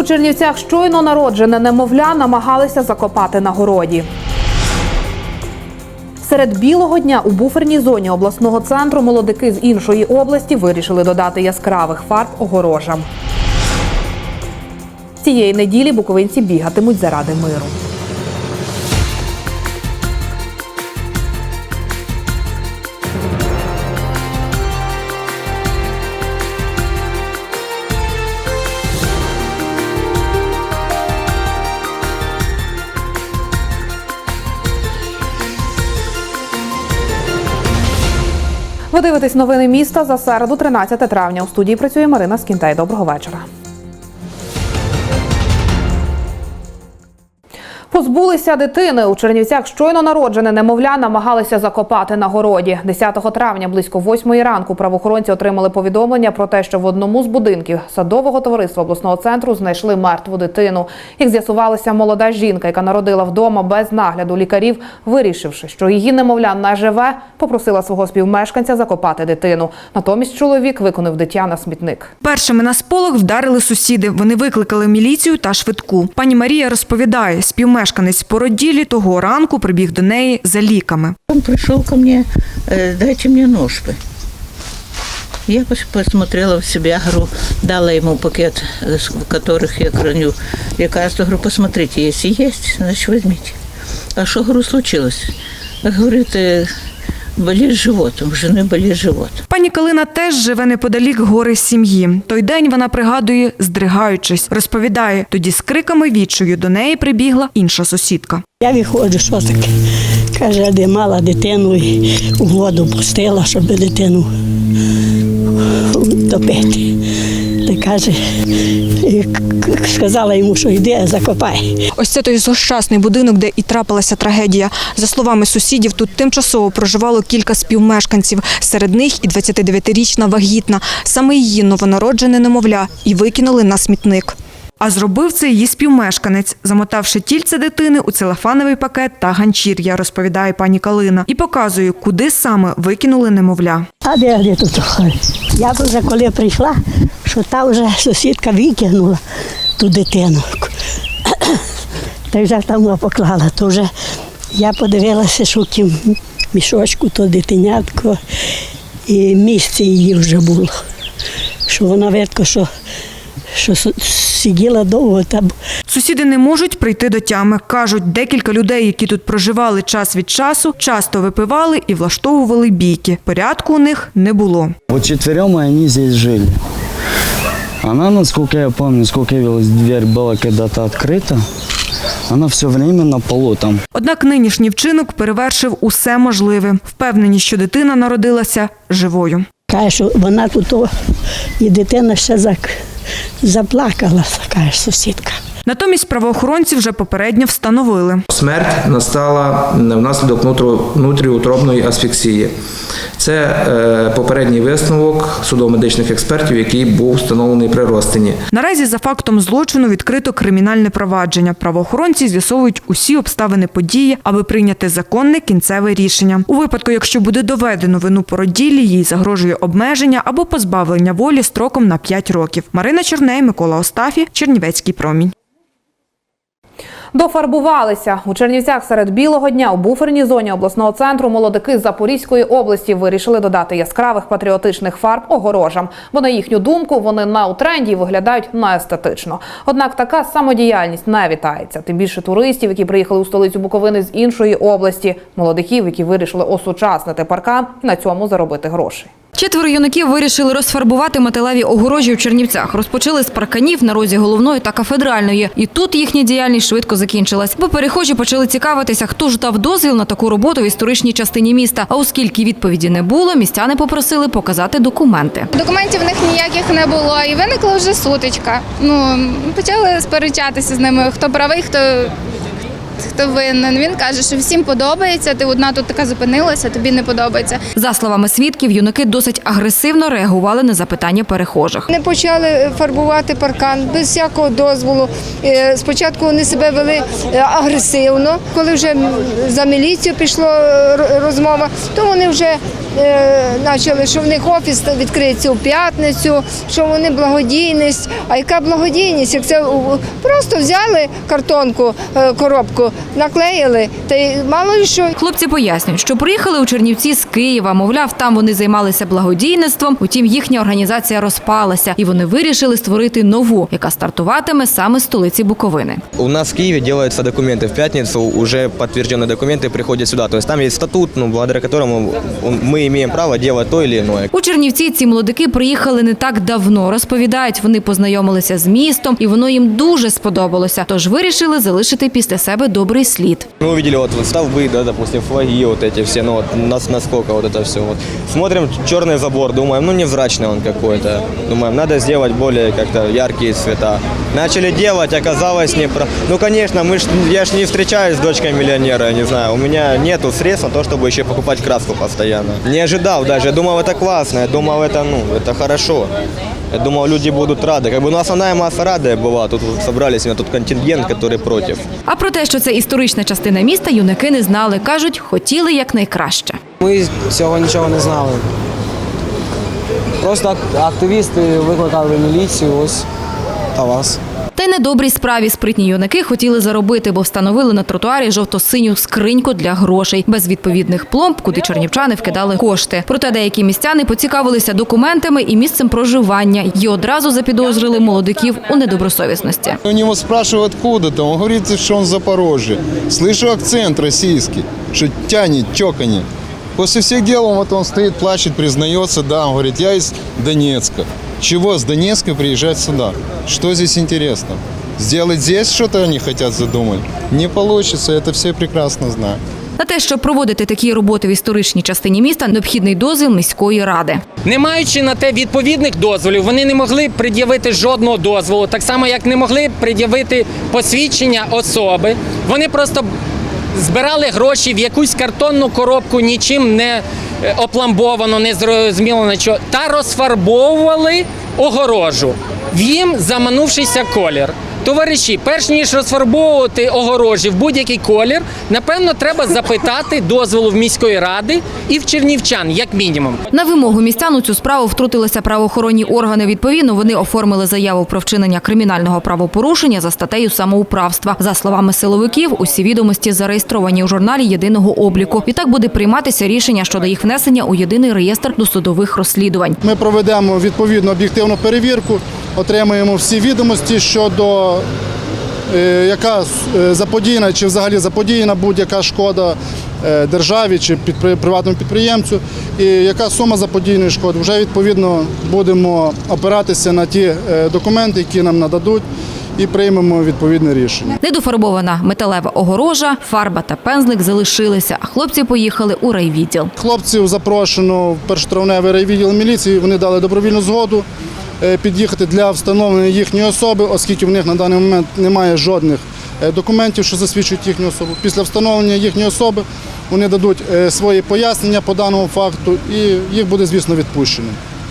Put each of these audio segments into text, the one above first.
У Чернівцях щойно народжене немовля намагалися закопати на городі. Серед білого дня у буферній зоні обласного центру молодики з іншої області вирішили додати яскравих фарб огорожам. Цієї неділі буковинці бігатимуть заради миру. Ви новини міста за середу, 13 травня. У студії працює Марина Скінтай. Доброго вечора. Позбулися дитини у Чернівцях. Щойно народжене немовля намагалися закопати на городі. 10 травня близько 8 ранку правоохоронці отримали повідомлення про те, що в одному з будинків садового товариства обласного центру знайшли мертву дитину. Як з'ясувалася молода жінка, яка народила вдома без нагляду лікарів, вирішивши, що її немовля не живе, попросила свого співмешканця закопати дитину. Натомість чоловік виконав дитя на смітник. Першими на сполох вдарили сусіди. Вони викликали міліцію та швидку. Пані Марія розповідає, співмешканець породілі того ранку прибіг до неї за ліками. Он пришел ко мне, э, дайте мне нож бы. Я пос- посмотрела в себя, говорю, дала ему пакет, э, с- в которых я храню лекарства. Говорю, посмотрите, если есть, значит возьмите. А что, говорю, случилось? Говорит, э, болит живот, у жены болит живот. Пані Калина теж живе неподалік гори сім'ї. Той день вона пригадує, здригаючись, розповідає. Тоді з криками відчую до неї прибігла інша сусідка. Я виходжу, що таке. Каже, де мала дитину і у воду пустила, щоб дитину топити. Та каже, і сказала йому, що йди, закопай. Ось це той злощасний будинок, де і трапилася трагедія. За словами сусідів, тут тимчасово проживало кілька співмешканців. Серед них і 29-річна вагітна. Саме її новонароджене немовля і викинули на смітник. А зробив це її співмешканець, замотавши тільце дитини у целофановий пакет та ганчір'я, розповідає пані Калина, і показує, куди саме викинули немовля. А де де тут? Я вже коли прийшла, що та вже сусідка викинула ту дитину. Та вже там поклала, то вже я подивилася, що в тім мішочку то дитинятко, і місце її вже було. Що вона видко, що, що сиділа довго там. Сусіди не можуть прийти до тями. Кажуть, декілька людей, які тут проживали час від часу, часто випивали і влаштовували бійки. Порядку у них не було. Вот четверем и они здесь жили. Она, насколько я помню, сколько я видел, дверь была когда-то открыта. вона все время на полу там. Однак нинішній вчинок перевершив усе можливе. Впевнені, що дитина народилася живою. Каже, що вона тут о, і дитина ще зак, заплакала, каже сусідка. Натомість правоохоронці вже попередньо встановили. Смерть настала внаслідок внутрі- внутріутробної асфіксії. Це е, попередній висновок судово-медичних експертів, який був встановлений при розтині. Наразі за фактом злочину відкрито кримінальне провадження. Правоохоронці з'ясовують усі обставини події, аби прийняти законне кінцеве рішення. У випадку, якщо буде доведено вину породілі, їй загрожує обмеження або позбавлення волі строком на 5 років. Марина Черней, Микола Остафі, Чернівецький промінь. Дофарбувалися у Чернівцях серед білого дня у буферній зоні обласного центру молодики з Запорізької області вирішили додати яскравих патріотичних фарб огорожам, бо на їхню думку вони на у тренді і виглядають неестетично. Однак така самодіяльність не вітається. Тим більше туристів, які приїхали у столицю Буковини з іншої області, молодиків, які вирішили осучаснити паркан, і на цьому заробити гроші. Четверо юнаків вирішили розфарбувати металеві огорожі у Чернівцях. Розпочали з парканів на розі головної та кафедральної. І тут їхня діяльність швидко закінчилась. Бо перехожі почали цікавитися, хто ж дав дозвіл на таку роботу в історичній частині міста. А оскільки відповіді не було, містяни попросили показати документи. Документів в них ніяких не було, і виникла вже сутичка. Ну почали сперечатися з ними, хто правий, хто. Хто винен? Він каже, що всім подобається. Ти одна тут така зупинилася, тобі не подобається. За словами свідків, юнаки досить агресивно реагували на запитання перехожих. Не почали фарбувати паркан без всякого дозволу. Е, Спочатку вони себе вели е, агресивно. Коли вже за міліцію пішла е, розмова, то вони вже почали, що в них офіс відкриється у п'ятницю, що вони благодійність. А яка благодійність? Як це просто взяли картонку, е, коробку, наклеїли, та й мало ли що. Хлопці пояснюють, що приїхали у Чернівці з Києва. Мовляв, там вони займалися благодійництвом. Утім, їхня організація розпалася, і вони вирішили створити нову, яка стартуватиме саме з столиці Буковини. У нас в Киеве делаются документы в пятницу, уже подтвержденные документы приходят сюда. То есть там есть статут, ну, благодаря которому он- мы имеем право делать то или иное. У Чернівці ці молодики приїхали не так давно. Розповідають, вони познайомилися з містом, і воно їм дуже сподобалося. Тож вирішили залишити після себе Добрий слід. Мы увидели вот, вот столбы, да, допустим, флаги вот эти все, ну вот нас, насколько вот это все. Вот. Смотрим черный забор, думаем, ну невзрачный он какой-то. Думаем, надо сделать более как-то яркие цвета. Начали делать, оказалось не про... Ну, конечно, мы ж, я ж не встречаюсь с дочкой миллионера, я не знаю. У меня нету средств на то, чтобы еще покупать краску постоянно. Не ожидал даже, я думал, это классно, я думал, это, ну, это хорошо. Я думал, люди будут рады. Как бы, ну, основная масса рада была. Тут вот собрались, у меня тут контингент, который против. А про те, що це історична частина міста, юнаки не знали. кажуть, хотіли якнайкраще. Ми цього нічого не знали. Просто ак- активісти викликали міліцію, ось та вас. Та й на справі спритні юнаки хотіли заробити, бо встановили на тротуарі жовто-синю скриньку для грошей без відповідних пломб, куди чернівчани вкидали кошти. Проте деякі містяни поцікавилися документами і місцем проживання і одразу запідозрили молодиків у недобросовісності. У него спрашивают откуда-то, он говорит, что он Запорожье. Слышу акцент российский, что тянет, чоканье. После всех дел он вот он плачет, признается, да, он говорит, я из Донецка. Чего с Донецка приезжать сюда? Что здесь интересно? Сделать здесь что-то они хотят задумать? Не получится, это все прекрасно знают. На те, щоб проводити такі роботи в історичній частині міста, необхідний дозвіл міської ради. Не маючи на те відповідних дозволів, вони не могли пред'явити жодного дозволу, так само як не могли пред'явити посвідчення особи. Вони просто збирали гроші в якусь картонну коробку, нічим не е, опламбовано, не зрозуміло на чого, та розфарбовували огорожу, їм заманувшися колір. Товариші, перш ніж розфарбовувати огорожі в будь-який колір, напевно, треба запитати дозволу в міської ради і в чернівчан, як мінімум. На вимогу містян у цю справу втрутилися правоохоронні органи. Відповідно, вони оформили заяву про вчинення кримінального правопорушення за статтею самоуправства. За словами силовиків, усі відомості зареєстровані у журналі єдиного обліку. Відтак буде прийматися рішення щодо їх внесення у єдиний реєстр досудових розслідувань. Ми проведемо відповідну об'єктивну перевірку, отримаємо всі відомості щодо яка е, заподіяна чи взагалі заподіяна будь-яка шкода е, державі чи приватному підприємцю, і яка сума заподіяної шкоди. Вже відповідно будемо опиратися на ті е, документи, які нам нададуть, і приймемо відповідне рішення. Недофарбована металева огорожа, фарба та пензлик залишилися, а хлопці поїхали у райвідділ. Хлопців запрошено в першотравневий райвідділ міліції. Вони дали добровільну згоду е, під'їхати для встановлення їхньої особи, оскільки в них на даний момент немає жодних е, документів, що засвідчують їхню особу. Після встановлення їхньої особи вони дадуть е, свої пояснення по даному факту, і їх буде, звісно, відпущено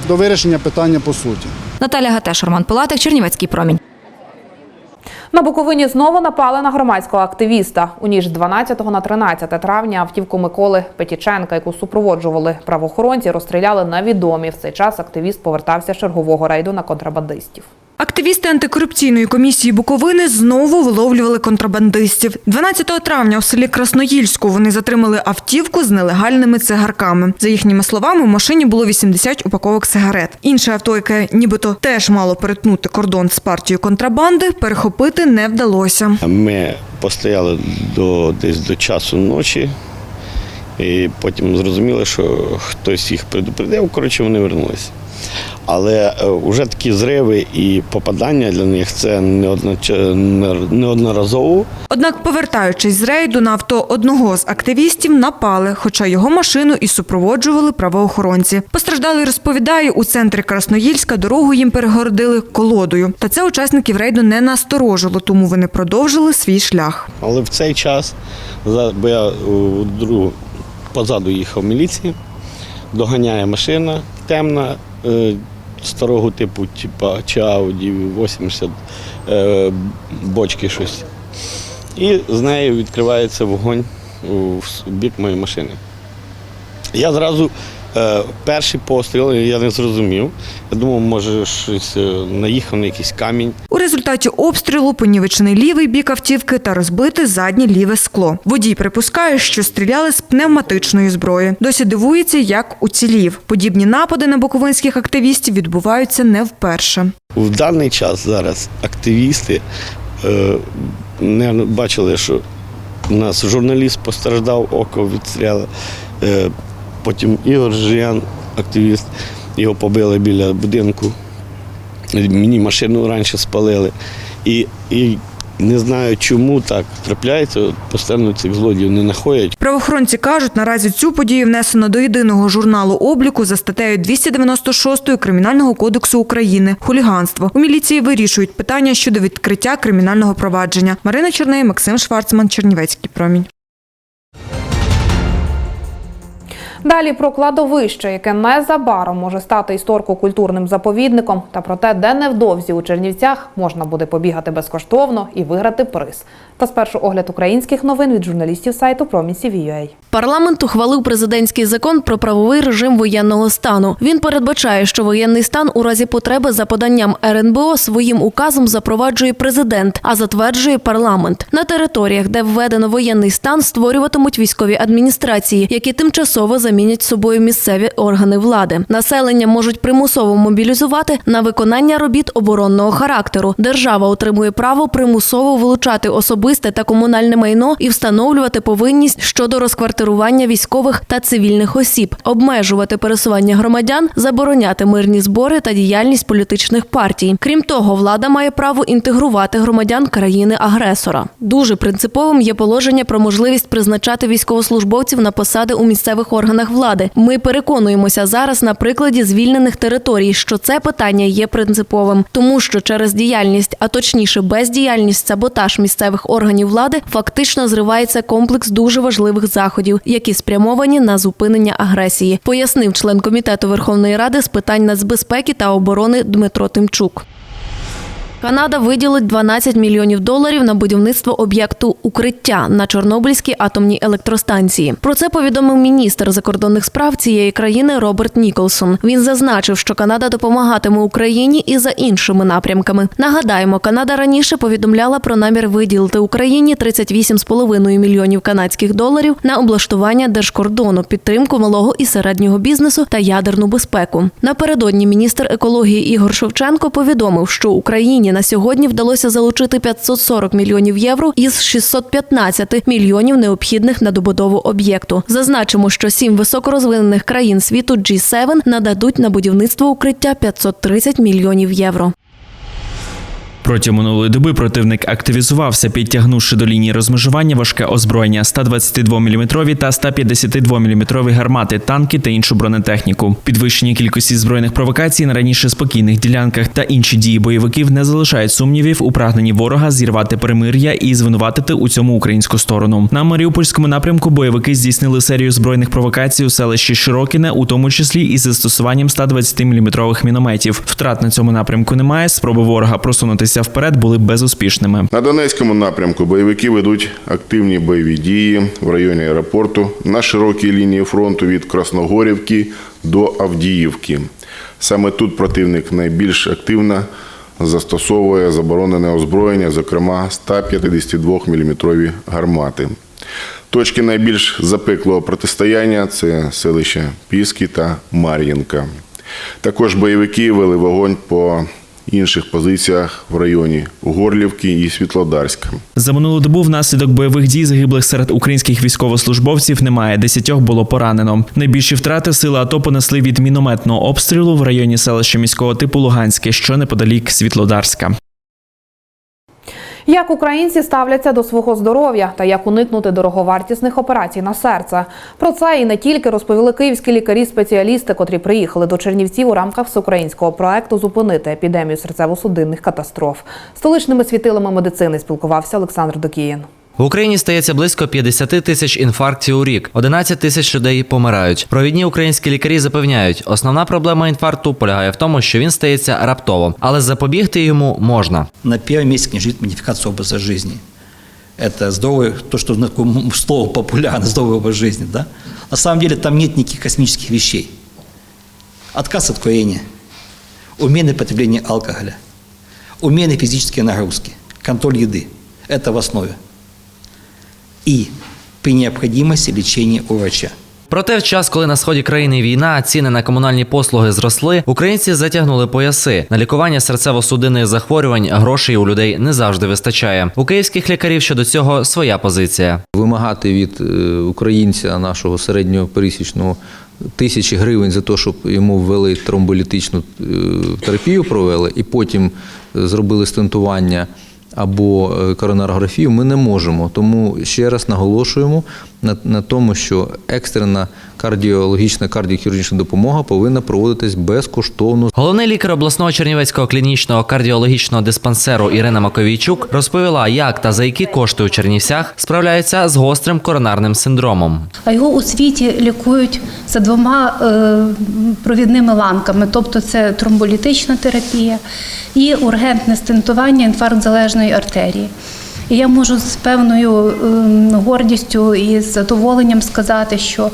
до вирішення питання по суті. Наталя Гатеш, Роман Пилатик, Чернівецький промінь. На Буковині знову напали на громадського активіста. У ніж з 12 на 13 травня автівку Миколи Петіченка, яку супроводжували правоохоронці, розстріляли на відомі. В цей час активіст повертався з чергового рейду на контрабандистів. Активісти антикорупційної комісії Буковини знову виловлювали контрабандистів. 12 травня у селі Красноїльську вони затримали автівку з нелегальними цигарками. За їхніми словами, в машині було 80 упаковок сигарет. Інше авто, яке нібито теж мало перетнути кордон з партією контрабанди, перехопити не вдалося. Ми постояли до десь до часу ночі, і потім зрозуміли, що хтось їх предупредив. Коротше, вони вернулися. Але е, вже такі зриви і попадання для них це не- неодноразово. Однак, повертаючись з рейду на авто одного з активістів, напали, хоча його машину і супроводжували правоохоронці. Постраждалий розповідає, у центрі Красноїльська дорогу їм перегородили колодою. Та це учасників рейду не насторожило, тому вони продовжили свій шлях. Але в цей час, за- бо я у другу позаду їхав міліції, доганяє машина темна, е, старого типу, типа Чауді, 80 е, бочки щось. І з нею відкривається вогонь у бік моєї машини. Я зразу перший постріл, я не зрозумів. Я думав, може, щось е, наїхав на якийсь камінь. У результаті обстрілу понівечений лівий бік автівки та розбите заднє ліве скло. Водій припускає, що стріляли з пневматичної зброї. Досі дивується, як уцілів. Подібні напади на буковинських активістів відбуваються не вперше. В даний час зараз активісти е, не бачили, що у нас журналіст постраждав, око відстріли. Потім Ігор Жиян, активіст, його побили біля будинку. Мені машину раніше спалили. І, і не знаю, чому так трапляється, постійно цих злодіїв не знаходять. Правоохоронці кажуть, наразі цю подію внесено до єдиного журналу обліку за статтею 296 Кримінального кодексу України хуліганство. У міліції вирішують питання щодо відкриття кримінального провадження. Марина Чорней, Максим Шварцман, Чернівецький промінь. Далі про кладовище, яке незабаром може стати історико-культурним заповідником, та про те, де невдовзі у Чернівцях можна буде побігати безкоштовно і виграти приз. Та спершу огляд українських новин від журналістів сайту Промінсі.ua. Парламент ухвалив президентський закон про правовий режим воєнного стану. Він передбачає, що воєнний стан у разі потреби за поданням РНБО своїм указом запроваджує президент, а затверджує парламент. На територіях, де введено воєнний стан, створюватимуть військові адміністрації, які тимчасово замінять собою місцеві органи влади. Населення можуть примусово мобілізувати на виконання робіт оборонного характеру. Держава отримує право примусово вилучати особисте та комунальне майно і встановлювати повинність щодо розквартирування військових та цивільних осіб, обмежувати пересування громадян, забороняти мирні збори та діяльність політичних партій. Крім того, влада має право інтегрувати громадян країни-агресора. Дуже принциповим є положення про можливість призначати військовослужбовців на посади у місцевих органах влади. Ми переконуємося зараз на прикладі звільнених територій, що це питання є принциповим, тому що через діяльність, а точніше бездіяльність, саботаж місцевих органів влади фактично зривається комплекс дуже важливих заходів, які спрямовані на зупинення агресії, пояснив член комітету Верховної Ради з питань нацбезпеки та оборони Дмитро Тимчук. Канада виділить 12 мільйонів доларів на будівництво об'єкту укриття на Чорнобильській атомній електростанції. Про це повідомив міністр закордонних справ цієї країни Роберт Ніколсон. Він зазначив, що Канада допомагатиме Україні і за іншими напрямками. Нагадаємо, Канада раніше повідомляла про намір виділити Україні 38,5 мільйонів канадських доларів на облаштування держкордону, підтримку малого і середнього бізнесу та ядерну безпеку. Напередодні міністр екології Ігор Шевченко повідомив, що Україні на сьогодні вдалося залучити 540 мільйонів євро із 615 мільйонів необхідних на добудову об'єкту. Зазначимо, що сім високорозвинених країн світу G7 нададуть на будівництво укриття 530 мільйонів євро. Протягом минулої доби противник активізувався, підтягнувши до лінії розмежування важке озброєння 122-мм та 152-мм гармати, танки та іншу бронетехніку. Підвищення кількості збройних провокацій на раніше спокійних ділянках та інші дії бойовиків не залишають сумнівів у прагненні ворога зірвати перемир'я і звинуватити у цьому українську сторону. На Маріупольському напрямку бойовики здійснили серію збройних провокацій у селищі Широкіне, у тому числі із застосуванням 120-мм мінометів. Втрат на цьому напрямку немає. Спроби ворога просунутися вперед були безуспішними. На Донецькому напрямку бойовики ведуть активні бойові дії в районі аеропорту на широкій лінії фронту від Красногорівки до Авдіївки. Саме тут противник найбільш активно застосовує заборонене озброєння, зокрема 152-мм гармати. Точки найбільш запеклого протистояння це селища Піски та Мар'їнка. Також бойовики вели вогонь по інших позиціях в районі Горлівки і Світлодарська. За минулу добу внаслідок бойових дій загиблих серед українських військовослужбовців немає. Десятьох було поранено. Найбільші втрати сили АТО понесли від мінометного обстрілу в районі селища міського типу Луганське, що неподалік Світлодарська. Як українці ставляться до свого здоров'я та як уникнути дороговартісних операцій на серце? Про це і не тільки розповіли київські лікарі-спеціалісти, котрі приїхали до Чернівців у рамках всеукраїнського проекту зупинити епідемію серцево-судинних катастроф. Столичними світилами медицини спілкувався Олександр Докіїн. В Україні стається близько 50 тисяч інфарктів у рік. 11 тисяч людей помирають. Провідні українські лікарі запевняють, основна проблема інфаркту полягає в тому, що він стається раптово, але запобігти йому можна. На первом месте, конечно, лежит модификация образа жизни. Это здоровый, то, что такое слово популярно, здоровый образ жизни, да? На самом деле там нет никаких космических вещей. отказ от курения, умеренное потребление алкоголя, умеренные физические нагрузки, контроль еды – это в основе. И при необходимости лечение у врача. Проте, в час, коли на сході країни війна, ціни на комунальні послуги зросли, українці затягнули пояси. На лікування серцево-судинних захворювань грошей у людей не завжди вистачає. У київських лікарів щодо цього своя позиція. Вимагати від е, українця нашого середнього пересічного тисячі гривень за те, щоб йому ввели тромболітичну е, терапію, провели, і потім е, зробили стентування або е, коронарографію, ми не можемо. Тому ще раз наголошуємо на, на тому, що екстрена кардіологічна кардіохірургічна допомога повинна проводитись безкоштовно. Головний лікар обласного Чернівецького клінічного кардіологічного диспансеру Ірина Маковійчук розповіла, як та за які кошти у Чернівцях справляються з гострим коронарним синдромом. А його у світі лікують за двома е, провідними ланками, тобто це тромболітична терапія і ургентне стентування інфаркт залежної артерії. І я можу з певною ем, гордістю і з задоволенням сказати, що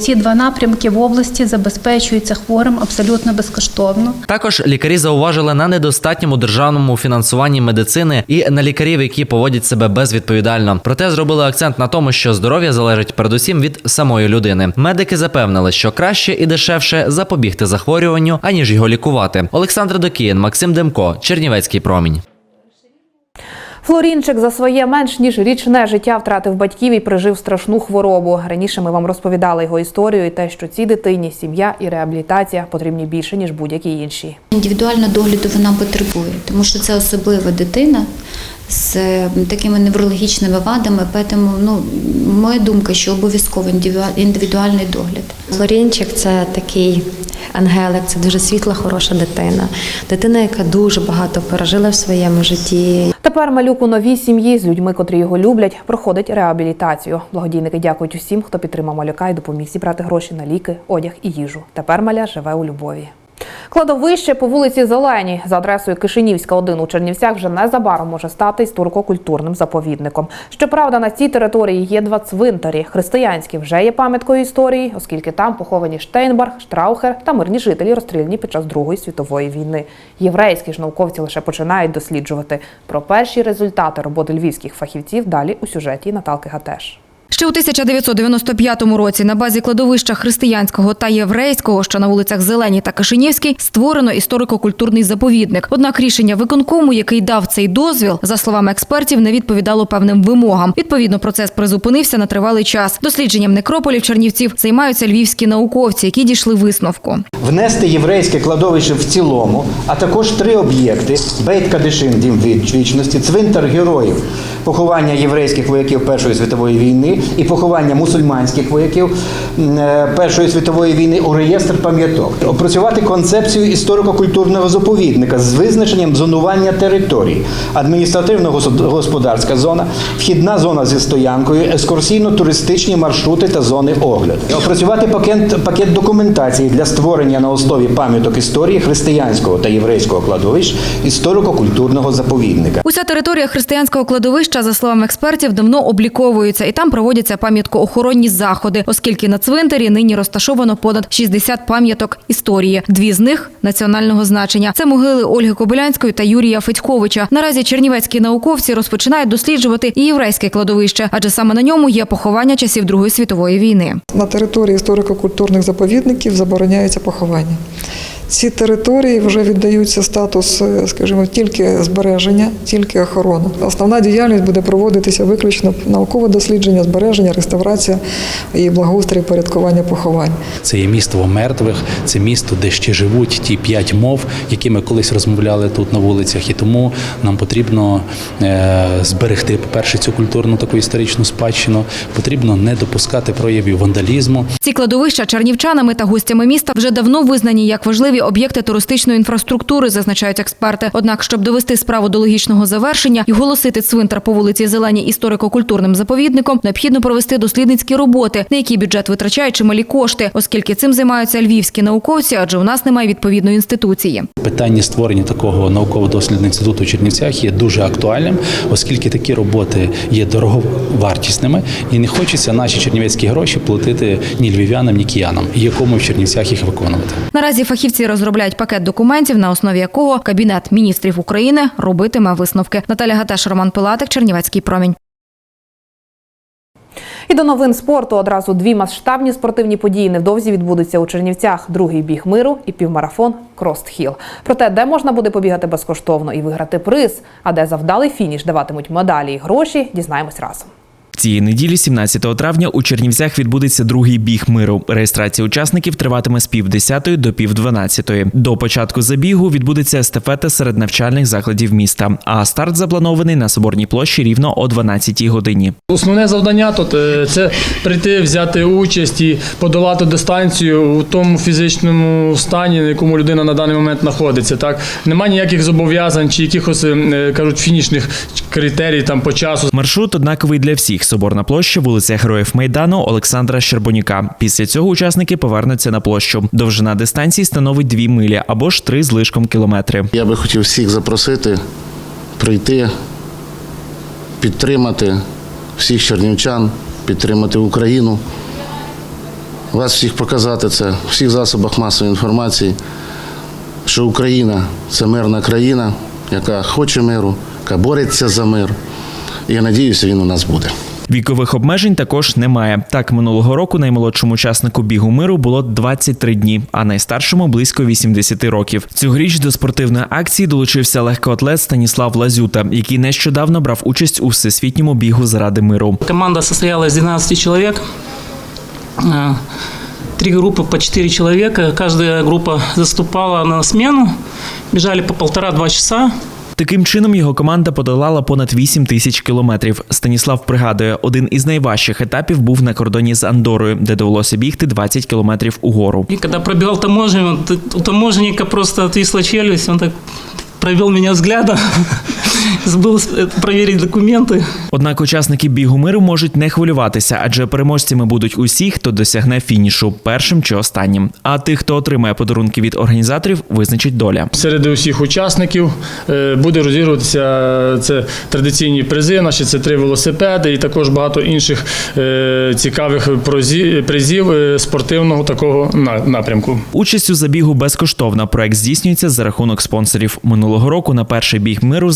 ці два напрямки в області забезпечуються хворим абсолютно безкоштовно. Також лікарі зауважили на недостатньому державному фінансуванні медицини і на лікарів, які поводять себе безвідповідально. Проте зробили акцент на тому, що здоров'я залежить передусім від самої людини. Медики запевнили, що краще і дешевше запобігти захворюванню, аніж його лікувати. Олександр Докіїн, Максим Демко, Чернівецький промінь. Флорінчик за своє менш ніж річне життя втратив батьків і прижив страшну хворобу. Раніше ми вам розповідали його історію і те, що цій дитині сім'я і реабілітація потрібні більше ніж будь-які інші. Індивідуального догляду вона потребує, тому що це особлива дитина з такими неврологічними вадами. Тому ну, моя думка, що обов'язково індивідуальний догляд. Флорінчик це такий ангелик, це дуже світла, хороша дитина. Дитина, яка дуже багато пережила в своєму житті. Тепер малюк у новій сім'ї з людьми, котрі його люблять, проходить реабілітацію. Благодійники дякують усім, хто підтримав малюка і допоміг зібрати гроші на ліки, одяг і їжу. Тепер маля живе у любові. Кладовище по вулиці Зеленій за адресою Кишинівська, 1 у Чернівцях вже незабаром може стати історико-культурним заповідником. Щоправда, на цій території є два цвинтарі. Християнські вже є пам'яткою історії, оскільки там поховані Штейнберг, Штраухер та мирні жителі, розстріляні під час Другої світової війни. Єврейські ж науковці лише починають досліджувати. Про перші результати роботи львівських фахівців далі у сюжеті Наталки Гатеш. Ще у 1995 році на базі кладовища християнського та єврейського, що на вулицях Зеленій та Кашинівській, створено історико-культурний заповідник. Однак рішення виконкому, який дав цей дозвіл, за словами експертів, не відповідало певним вимогам. Відповідно, процес призупинився на тривалий час. Дослідженням некрополів Чернівців займаються львівські науковці, які дійшли висновку. Внести єврейське кладовище в цілому, а також три об'єкти: Бейт Кадишин, дім вічності, цвинтар героїв, поховання єврейських вояків Першої світової війни і поховання мусульманських вояків е, Першої світової війни у реєстр пам'яток, опрацювати концепцію історико-культурного заповідника з визначенням зонування територій, адміністративно-господарська зона, вхідна зона зі стоянкою, екскурсійно-туристичні маршрути та зони огляду, опрацювати пакет, пакет документації для створення на основі пам'яток історії християнського та єврейського кладовищ історико-культурного заповідника. Уся територія християнського кладовища, за словами експертів, давно обліковується і там проводяться пам'яткоохоронні заходи, оскільки на цвинтарі нині розташовано понад 60 пам'яток історії. Дві з них національного значення. Це могили Ольги Кобилянської та Юрія Федьковича. Наразі чернівецькі науковці розпочинають досліджувати і єврейське кладовище, адже саме на ньому є поховання часів Другої світової війни. На території історико-культурних заповідників забороняється поховання. Ці території вже віддаються статус, е, скажімо, тільки збереження, тільки охорона. Основна діяльність буде проводитися виключно наукове дослідження, збереження, реставрація і благоустрій порядкування поховань. Це є місто мертвих, це місто, де ще живуть ті п'ять мов, які ми колись розмовляли тут на вулицях. І тому нам потрібно е, зберегти, по-перше, цю культурну таку історичну спадщину. Потрібно не допускати проявів вандалізму. Ці кладовища чернівчанами та гостями міста вже давно визнані як важливі важливі об'єкти туристичної інфраструктури, зазначають експерти. Однак, щоб довести справу до логічного завершення і оголосити цвинтар по вулиці Зелені історико-культурним заповідником, необхідно провести дослідницькі роботи, на які бюджет витрачає чималі кошти, оскільки цим займаються львівські науковці, адже у нас немає відповідної інституції. Питання створення такого науково-дослідного інституту в Чернівцях є дуже актуальним, оскільки такі роботи є дороговартісними, і не хочеться наші чернівецькі гроші платити ні львів'янам, ні киянам, якому в Чернівцях їх виконувати. Наразі фахівці розробляють пакет документів, на основі якого Кабінет міністрів України робитиме висновки. Наталя Гатеш, Роман Пилатик, Чернівецький промінь. І до новин спорту одразу дві масштабні спортивні події невдовзі відбудуться у Чернівцях: другий біг миру і півмарафон Кростхіл. Про те, де можна буде побігати безкоштовно і виграти приз, а де завдалий фініш даватимуть медалі і гроші, дізнаємось разом. Цієї неділі, 17 травня, у Чернівцях відбудеться другий біг миру. Реєстрація учасників триватиме з пів десятої до пів дванадцятої. До початку забігу відбудеться естафета серед навчальних закладів міста. А старт запланований на соборній площі рівно о 12 годині. Основне завдання тут е, це прийти, взяти участь і подолати дистанцію у тому фізичному стані, на якому людина на даний момент знаходиться. Так немає ніяких зобов'язань чи якихось е, кажуть фінішних критерій там по часу. Маршрут однаковий для всіх. Соборна площа, вулиця Героїв Майдану Олександра Щербоніка. Після цього учасники повернуться на площу. Довжина дистанції становить 2 милі або ж 3 з лишком кілометри. Я би хотів всіх запросити, прийти, підтримати всіх чернівчан, підтримати Україну. Вас всіх показати це в всіх засобах масової інформації, що Україна це мирна країна, яка хоче миру, яка бореться за мир. І я надіюся, він у нас буде. Вікових обмежень також немає. Так, минулого року наймолодшому учаснику бігу миру було 23 дні, а найстаршому близько 80 років. Цьогоріч до спортивної акції долучився легкоатлет Станіслав Лазюта, який нещодавно брав участь у всесвітньому бігу заради миру. Команда состояла из 12 человек. Э, Три группы по 4 человека. Каждая группа заступала на смену. Бежали по полтора-два часа. Таким чином його команда подолала понад 8 тисяч кілометрів. Станіслав пригадує, один із найважчих етапів був на кордоні з Андорою, де довелося бігти 20 кілометрів угору. І коли пробігав таможню, у таможенника просто отвісла челюсть. Он так провів мене взглядом. Забыл э, проверить документы. Однак учасники бігу миру можуть не хвилюватися, адже переможцями будуть усі, хто досягне фінішу першим чи останнім. А тих, хто отримає подарунки від організаторів, визначить доля. Серед усіх учасників е, буде розігруватися е, це традиційні призи. Наші це три велосипеди і також багато інших е, цікавих прозі- призів е, спортивного такого на- напрямку. Участь у забігу безкоштовна. Проект здійснюється за рахунок спонсорів. Минулого року на перший біг миру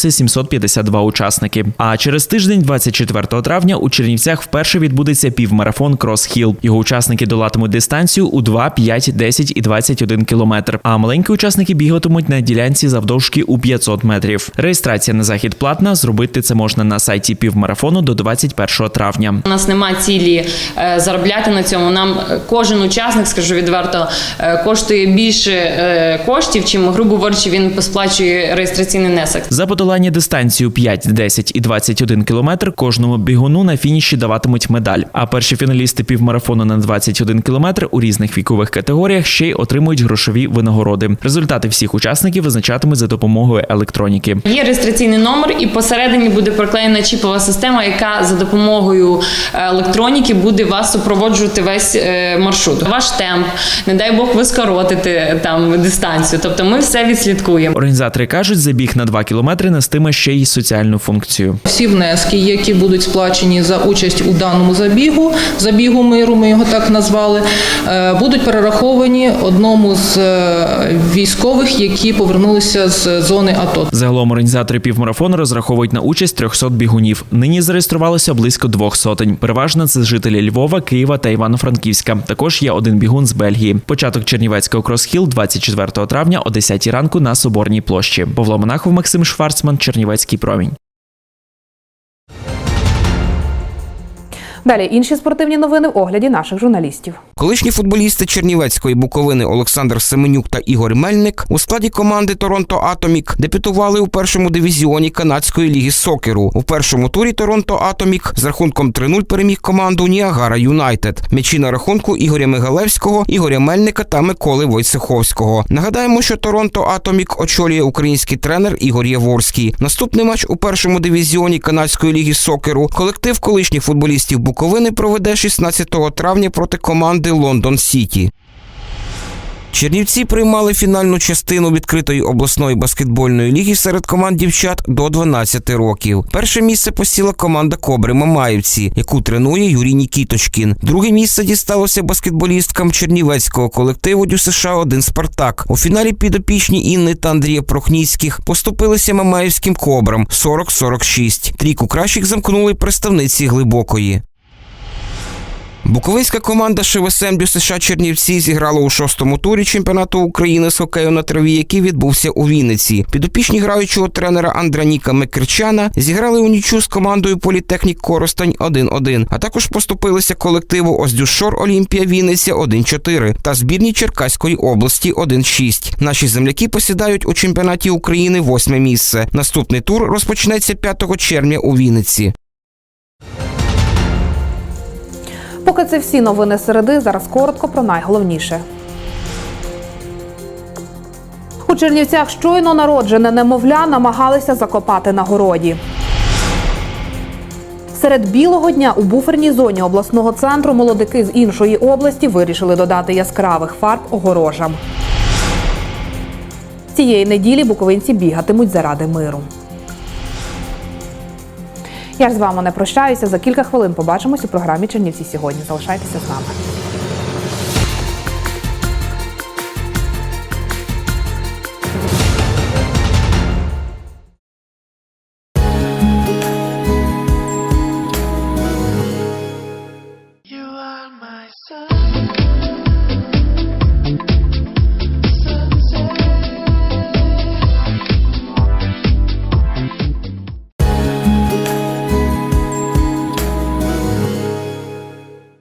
зареєструвалося 752 учасники. А через тиждень, 24 травня, у Чернівцях вперше відбудеться півмарафон Крос-Хіл. Його учасники долатимуть дистанцію у 2, 5, 10 і 21 кілометр. А маленькі учасники бігатимуть на ділянці завдовжки у 500 метрів. Реєстрація на захід платна. Зробити це можна на сайті півмарафону до 21 травня. У нас нема цілі е, заробляти на цьому. Нам е, кожен учасник, скажу відверто, е, коштує більше коштів, чим, грубо говорячи, він сплачує реєстраційний внесок. За подолання дистанцію 5, 10 і 21 кілометр кожному бігуну на фініші даватимуть медаль. А перші фіналісти півмарафону на 21 кілометр у різних вікових категоріях ще й отримують грошові винагороди. Результати всіх учасників визначатимуть за допомогою електроніки. Є реєстраційний номер, і посередині буде приклеєна чіпова система, яка за допомогою е, електроніки буде вас супроводжувати весь е, маршрут. Ваш темп, не дай Бог, ви скоротите там дистанцію. Тобто ми все відслідкуємо. Організатори кажуть, забіг на 2 кілометри нестиме ще й соціальну функцію. Всі внески, які будуть сплачені за участь у даному забігу, забігу миру, ми його так назвали, е, будуть перераховані одному з е, військових, які повернулися з зони АТО. Загалом організатори півмарафону розраховують на участь 300 бігунів. Нині зареєструвалося близько двох сотень. Переважно це жителі Львова, Києва та Івано-Франківська. Також є один бігун з Бельгії. Початок Чернівецького кросхіл 24 травня о 10 ранку на Соборній площі. Павло Монахов, Максим Шварцман, Чернівецький промінь. Далі інші спортивні новини в огляді наших журналістів. Колишні футболісти Чернівецької Буковини Олександр Семенюк та Ігор Мельник у складі команди Торонто Атомік дебютували у першому дивізіоні канадської ліги сокеру. У першому турі Торонто Атомік з рахунком 3-0 переміг команду Ніагара Юнайтед. М'ячі на рахунку Ігоря Мигалевського, Ігоря Мельника та Миколи Войцеховського. Нагадаємо, що Торонто Атомік очолює український тренер Ігор Яворський. Наступний матч у першому дивізіоні канадської ліги сокеру колектив колишніх футболістів Буковини проведе 16 травня проти команди Лондон Сіті. Чернівці приймали фінальну частину відкритої обласної баскетбольної ліги серед команд дівчат до 12 років. Перше місце посіла команда Кобри Мамаївці, яку тренує Юрій Нікіточкін. Друге місце дісталося баскетболісткам чернівецького колективу ДЮСШ 1 Спартак. У фіналі підопічні Інни та Андрія Прохніцьких поступилися Мамаївським кобрам 40-46. Трійку кращих замкнули представниці глибокої. Буковинська команда ШВСМ ДЮСШ Чернівці зіграла у шостому турі чемпіонату України з хокею на траві, який відбувся у Вінниці. Підопічні граючого тренера Андраніка Микричана зіграли у нічу з командою Політехнік Коростань 1-1, а також поступилися колективу Оздюшор Олімпія Вінниця 1-4 та збірні Черкаської області 1-6. Наші земляки посідають у чемпіонаті України восьме місце. Наступний тур розпочнеться 5 червня у Вінниці. Поки це всі новини середи, зараз коротко про найголовніше. У Чернівцях щойно народжене немовля намагалися закопати на городі. Серед білого дня у буферній зоні обласного центру молодики з іншої області вирішили додати яскравих фарб огорожам. Цієї неділі буковинці бігатимуть заради миру. Я ж з вами не прощаюся. За кілька хвилин побачимось у програмі Чернівці сьогодні. Залишайтеся з нами.